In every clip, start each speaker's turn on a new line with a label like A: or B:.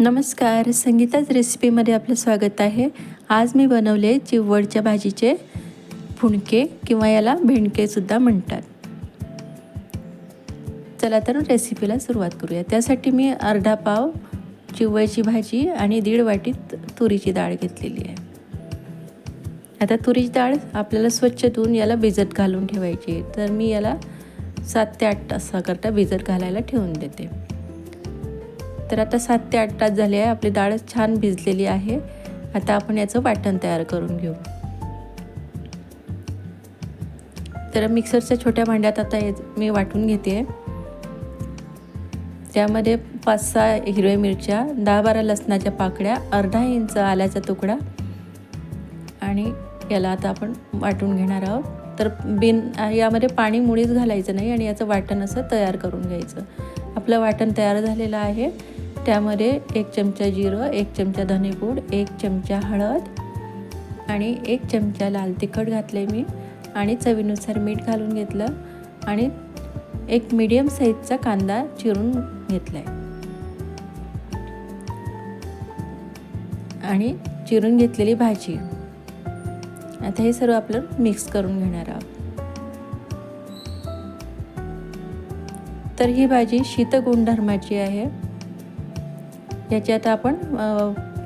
A: नमस्कार. संगीताच रेसिपीमध्ये आपलं स्वागत आहे. आज मी बनवले चिवडच्या भाजीचे फुणके किंवा याला भेंडकेसुद्धा म्हणतात. चला तर रेसिपीला सुरुवात करूया. त्यासाठी मी अर्धा पाव चिवळची भाजी आणि दीड वाटी तुरीची डाळ घेतलेली आहे. आता तुरीची डाळ आपल्याला स्वच्छ धुवून याला भिजत घालून ठेवायची तर मी याला सात ते आठ तासाकरता भिजत घालायला ठेवून देते. तर आता सात ते आठ तास झाले आहे. आपली डाळ छान भिजलेली आहे. आता आपण याचं वाटण तयार करून घेऊ. तर मिक्सरच्या छोट्या भांड्यात आता मी वाटून घेते. त्यामध्ये पाच सहा हिरव्या मिरच्या दहा बारा लसणाच्या पाकड्या अर्धा इंच आल्याचा तुकडा आणि याला आता आपण वाटून घेणार आहोत. तर बिन यामध्ये पाणी मुळीच घालायचं नाही आणि याचं वाटण असं तयार करून घ्यायचं. आपलं वाटण तयार झालेलं आहे. त्यामध्ये एक चमचा जिरं एक चमचा धनेपूड एक चमचा हळद आणि एक चमचा लाल तिखट घातले मी. आणि चवीनुसार मीठ घालून घेतलं आणि एक मीडियम साईजचा कांदा चिरून घेतला आहे आणि चिरून घेतलेली भाजी. आता हे सर्व आपलं मिक्स करून घेणार आहोत. तर ही भाजी शीतगुणधर्माची आहे. याची आता आपण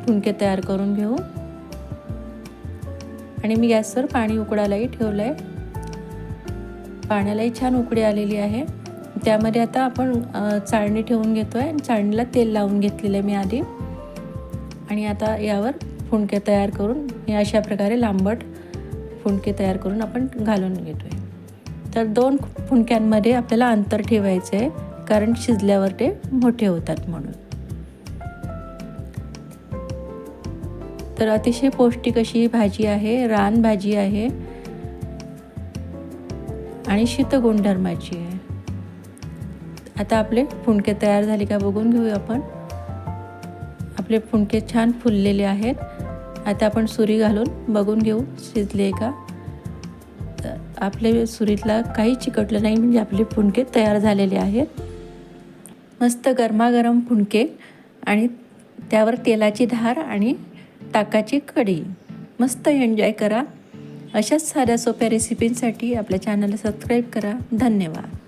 A: फुणके तयार करून घेऊ. आणि मी गॅसवर पाणी उकडायलाही ठेवलं आहे पाण्यालाही छान उकडी आलेली आहे. त्यामध्ये आता आपण चाळणी ठेवून घेतो आहे आणि चाळणीला तेल लावून घेतलेलं आहे मी आधी. आणि आता यावर फुणके तयार करून हे अशा प्रकारे लांबट फुणके तयार करून आपण घालून घेतो आहे तर दोन फुणक्यांमध्ये आपल्याला अंतर ठेवायचं आहे कारण शिजल्यावर ते मोठे होतात म्हणून. तर अतिशय पौष्टिक अशी भाजी आहे रान भाजी आहे. आणि शीतगुणधर्माची आहे. आता आपले फुणके तयार झाले का बघून घेऊया आपण. आपले फुणके छान फुललेले आहेत. आता आपण सुरी घालून बघून घेऊ शिजले का. आपले सुरीतला काही चिकटलं नाही म्हणजे आपले फुणके तयार झालेले आहेत. मस्त गरमागरम फुणके आणि त्यावर तेलाची धार आणि ताकाची कढी. मस्त एन्जॉय करा. अशाच साध्या सोप्या रेसिपींसाठी आपल्या चॅनलला सबस्क्राईब करा. धन्यवाद.